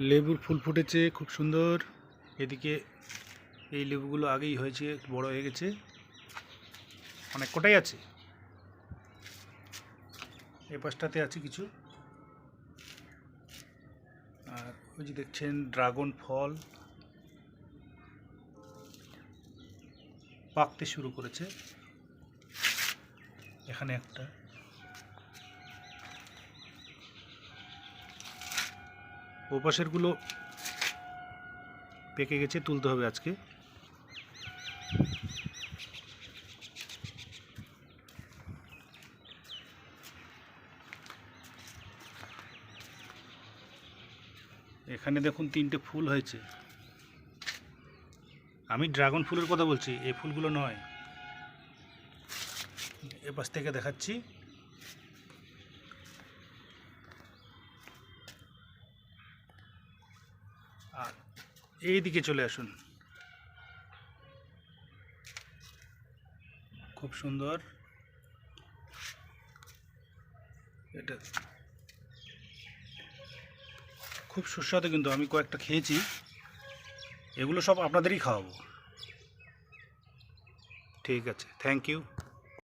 লেবুর ফুল ফুটেছে, খুব সুন্দর। এদিকে এই লেবুগুলো আগেই হয়েছে, বড় হয়ে গেছে। অনেক কটাই আছে? এই পাশটাতে আছে কিছু। আর ওই যে দেখছেন, ড্রাগন ফল। পাকতে শুরু করেছে। এখানে একটা। ওপাশেরগুলো পেকে গেছে, তুলতে হবে আজকে। এখানে দেখুন তিনটে ফুল হয়েছে। আমি ড্রাগন ফুলের কথা বলছি, এই ফুলগুলো নয়। এ পাশ থেকে দেখাচ্ছি। আর এই দিকে চলে আসুন। খুব সুন্দর। এটা খুব সুস্বাদু কিন্তু, আমি কয়েকটা খেয়েছি। এগুলো সব আপনাদেরই খাওয়াবো। ঠিক আছে থ্যাংক ইউ